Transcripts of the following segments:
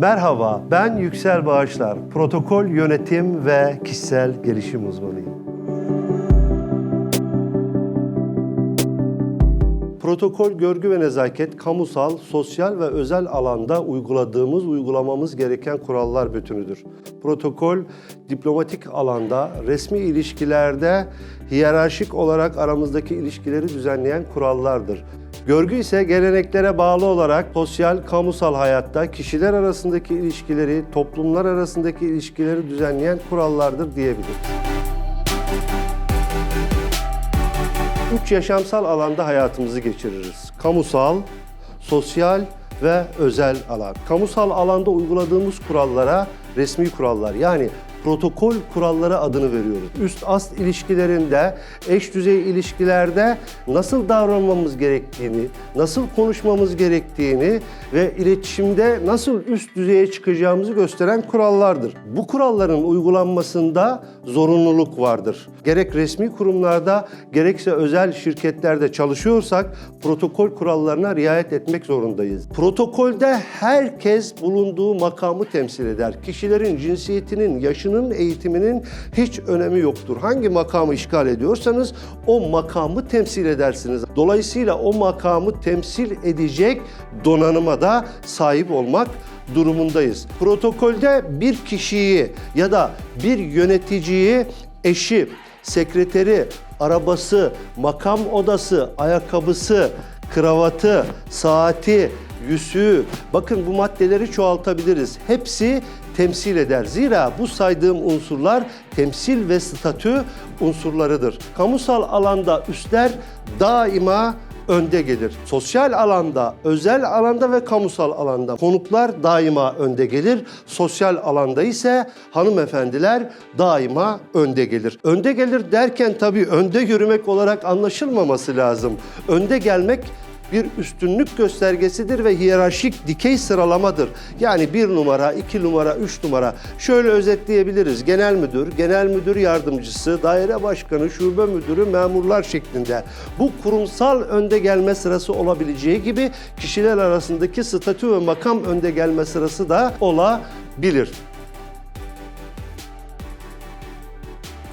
Merhaba, ben Yüksel Bağışlar. Protokol yönetim ve kişisel gelişim uzmanıyım. Protokol, görgü ve nezaket, kamusal, sosyal ve özel alanda uyguladığımız, uygulamamız gereken kurallar bütünüdür. Protokol, diplomatik alanda, resmi ilişkilerde hiyerarşik olarak aramızdaki ilişkileri düzenleyen kurallardır. Görgü ise geleneklere bağlı olarak sosyal, kamusal hayatta kişiler arasındaki ilişkileri, toplumlar arasındaki ilişkileri düzenleyen kurallardır diyebiliriz. Üç yaşamsal alanda hayatımızı geçiririz. Kamusal, sosyal ve özel alan. Kamusal alanda uyguladığımız kurallara resmi kurallar yani protokol kuralları adını veriyoruz. Üst ast ilişkilerinde, eş düzey ilişkilerde nasıl davranmamız gerektiğini, nasıl konuşmamız gerektiğini ve iletişimde nasıl üst düzeye çıkacağımızı gösteren kurallardır. Bu kuralların uygulanmasında zorunluluk vardır. Gerek resmi kurumlarda gerekse özel şirketlerde çalışıyorsak protokol kurallarına riayet etmek zorundayız. Protokolde herkes bulunduğu makamı temsil eder. Kişilerin cinsiyetinin, yaşının, eğitiminin hiç önemi yoktur. Hangi makamı işgal ediyorsanız o makamı temsil edersiniz. Dolayısıyla o makamı temsil edecek donanıma da sahip olmak durumundayız. Protokolde bir kişiyi ya da bir yöneticiyi eşi, sekreteri, arabası, makam odası, ayakkabısı, kravatı, saati, yüzüğü, bakın bu maddeleri çoğaltabiliriz. Hepsi temsil eder. Zira bu saydığım unsurlar temsil ve statü unsurlarıdır. Kamusal alanda üstler daima önde gelir. Sosyal alanda, özel alanda ve kamusal alanda konuklar daima önde gelir. Sosyal alanda ise hanımefendiler daima önde gelir. Önde gelir derken tabii önde yürümek olarak anlaşılmaması lazım. Önde gelmek bir üstünlük göstergesidir ve hiyerarşik dikey sıralamadır. Yani bir numara, iki numara, üç numara. Şöyle özetleyebiliriz. Genel müdür, genel müdür yardımcısı, daire başkanı, şube müdürü, memurlar şeklinde. Bu kurumsal önde gelme sırası olabileceği gibi kişiler arasındaki statü ve makam önde gelme sırası da olabilir.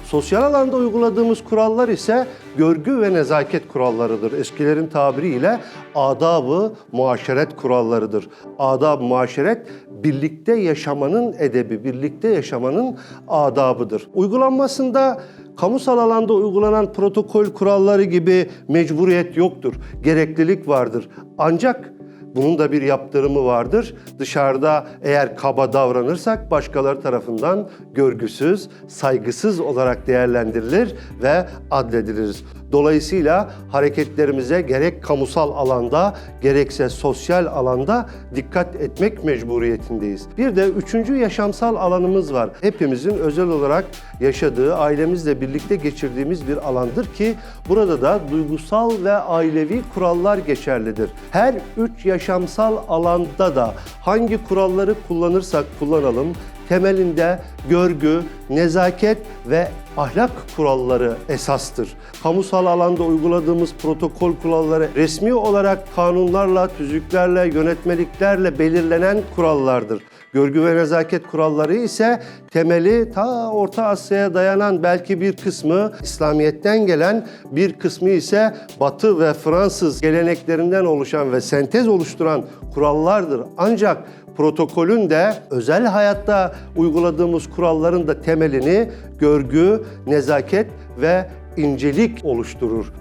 Sosyal alanda uyguladığımız kurallar ise görgü ve nezaket kurallarıdır. Eskilerin tabiriyle adabı muaşeret kurallarıdır. Adab muaşeret birlikte yaşamanın edebi, birlikte yaşamanın adabıdır. Uygulanmasında kamusal alanda uygulanan protokol kuralları gibi mecburiyet yoktur. Gereklilik vardır. Ancak bunun da bir yaptırımı vardır. Dışarıda eğer kaba davranırsak başkaları tarafından görgüsüz, saygısız olarak değerlendirilir ve adlediliriz. Dolayısıyla hareketlerimize gerek kamusal alanda gerekse sosyal alanda dikkat etmek mecburiyetindeyiz. Bir de üçüncü yaşamsal alanımız var. Hepimizin özel olarak yaşadığı, ailemizle birlikte geçirdiğimiz bir alandır ki burada da duygusal ve ailevi kurallar geçerlidir. Her üç yaşamsal alanda da hangi kuralları kullanırsak kullanalım temelinde görgü, nezaket ve ahlak kuralları esastır. Kamusal alanda uyguladığımız protokol kuralları resmi olarak kanunlarla, tüzüklerle, yönetmeliklerle belirlenen kurallardır. Görgü ve nezaket kuralları ise temeli ta Orta Asya'ya dayanan belki bir kısmı İslamiyet'ten gelen bir kısmı ise Batı ve Fransız geleneklerinden oluşan ve sentez oluşturan kurallardır. Ancak protokolün de özel hayatta uyguladığımız kuralların da temelini görgü, nezaket ve incelik oluşturur.